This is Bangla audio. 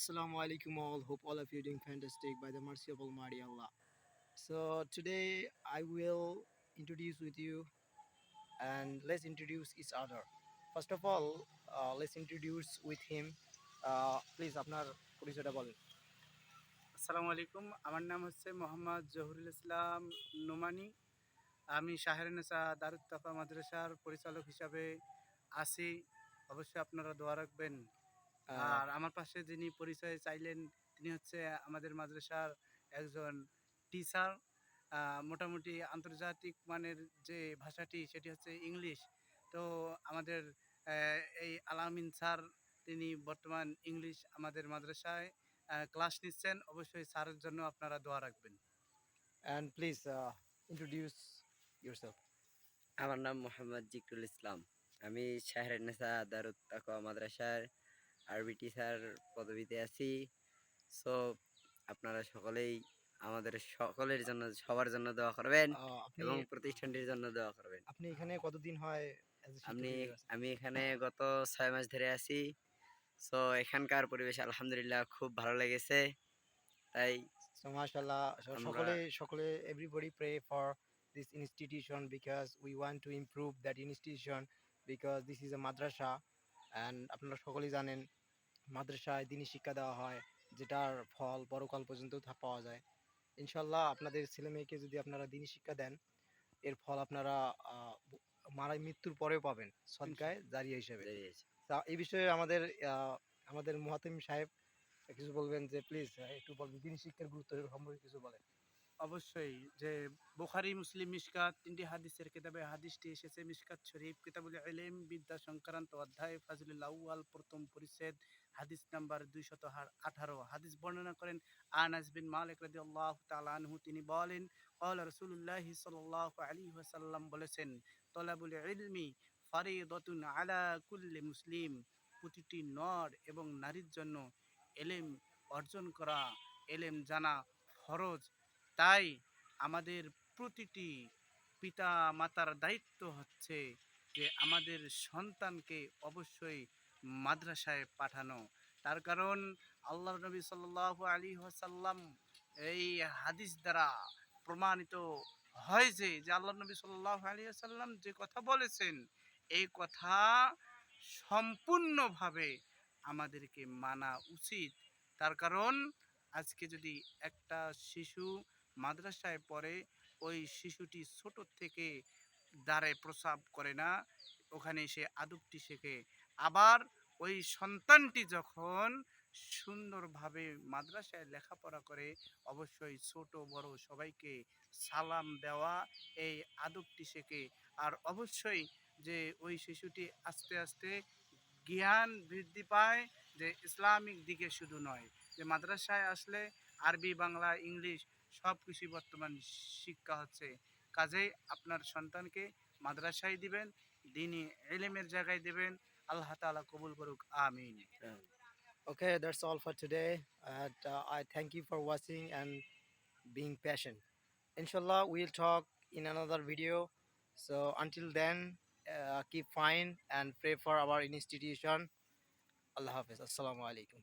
Assalamu alaikum all. Hope all of you are doing fantastic by the mercy of Almighty Allah. So today I will introduce with you and let's introduce each other. First of all, uh, let's introduce with him. Uh, please আপনার পরিচয়টা বলেন আসসালামু আলাইকুম আমার নাম হচ্ছে মোহাম্মদ জহুরুল ইসলাম নোমানি আমি শাহেরনেসা দারুত তাফা মাদ্রাসার পরিচালক হিসাবে আছি অবশ্যই আপনারা দোয়া রাখবেন আর আমার পাশে যিনি পরিচয় চাইলেন তিনি হচ্ছে আমাদের মাদ্রাসার একজন টিচার মোটামুটি আন্তর্জাতিক মানের যে ভাষাটি সেটি হচ্ছে ইংলিশ। তো আমাদের এই আলামিন স্যার তিনি বর্তমান ইংলিশ আমাদের মাদ্রাসায় ক্লাস নিচ্ছেন। অবশ্যই স্যারের জন্য আপনারা দোয়া রাখবেন। And please uh, introduce yourself. আমার নাম মোহাম্মদ জিকরুল ইসলাম। আমি শাহরের নেসা দারুত তাকওয়া মাদ্রাসার আরবি টিচার পদবিতে আছি। সো আপনারা সকলেই আমাদের সকলের জন্য সবার জন্য দোয়া করবেন এবং প্রতিষ্ঠানটির জন্য দোয়া করবেন। আপনি এখানে কতদিন হয় শিক্ষক আমি আমি এখানে গত ছয় মাস ধরে আছি। সো এখানকার পরিবেশ আলহামদুলিল্লাহ খুব ভালো লেগেছে। তাই mashallah, সকলে সকলে everybody pray for this institution because we want to improve that institution because this is a madrasa and আপনারা সকলেই জানেন মাদ্রাসায় দিনই শিক্ষা দেওয়া হয় যেটার ফল পরকাল পর্যন্ত পাওয়া যায়। ইনশাল্লাহ আপনাদের ছেলে মেয়েকে যদি আপনারা দিনই শিক্ষা দেন এর ফল আপনারা মারা মৃত্যুর পরেও পাবেন সদকায় জারিয়া হিসেবে। তা এই বিষয়ে আমাদের আহ, আমাদের মুহাতিম সাহেব কিছু বলবেন যে প্লিজ একটু বলবেন দিনই শিক্ষার গুরুত্ব সম্পর্কে কিছু বলেন। অবশ্যই যে বুখারি, মুসলিম মিসকাত তিনটি হাদিসের কিতাবে হাদিসটি এসেছে। মিসকাত শরীফ, কিতাবুল এলেম বিদ্যা সংক্রান্ত অধ্যায়, ফাজলুল আউয়াল, প্রথম পরিচ্ছেদ, হাদিস নাম্বার দুইশত আঠারো। হাদিস বর্ণনা করেন আনাস বিন মালিক রাজি আল্লাহ তালানহু তিনি বলেন কল রসুল্লাহ সাল্লাহ আলী ওয়াসাল্লাম বলেছেন, তলাবুল ইলমি ফারিদতুন আলা কুল্লি মুসলিম। প্রতিটি নর এবং নারীর জন্য এলেম অর্জন করা, এলেম জানা ফরজ। তাই আমাদের প্রতিটি পিতা মাতার দায়িত্ব হচ্ছে যে আমাদের সন্তানকে অবশ্যই মাদ্রাসায় পাঠানো। তার কারণ আল্লাহ নবী সাল্লাহ আলী ওয়াসাল্লাম এই হাদিস দ্বারা প্রমাণিত হয় যে যে আল্লাহ নবী সাল্লাহ আলী আসাল্লাম যে কথা বলেছেন, এই কথা সম্পূর্ণভাবে আমাদেরকে মানা উচিত। তার কারণ আজকে যদি একটা শিশু মাদ্রাসায় পড়ে ওই শিশুটি ছোট থেকে দ্বারে প্রসাব করে না, ওখানে সে আদবটি শেখে। আবার ওই সন্তানটি যখন সুন্দরভাবে মাদ্রাসায় লেখাপড়া করে, অবশ্যই ছোট, বড় সবাইকে সালাম দেওয়া এই আদবটি শেখে। আর অবশ্যই যে ওই শিশুটি আস্তে আস্তে জ্ঞান বৃদ্ধি পায় যে ইসলামিক দিকে শুধু নয়, যে মাদ্রাসায় আসলে আরবি, বাংলা, ইংলিশ সব কিছুই বর্তমান শিক্ষা হচ্ছে। কাজেই আপনার সন্তানকে মাদ্রাসায় দিবেন, দিনই এলেমের জায়গায় দেবেন। আল্লাহ তালা কবুল করুক, আমিন। Okay that's all for today I thank you for watching and being passion ইনশাল্লাহ will talk in another video so until then keep fine and pray for our institution আল্লাহ হাফিজ আসসালামু আলাইকুম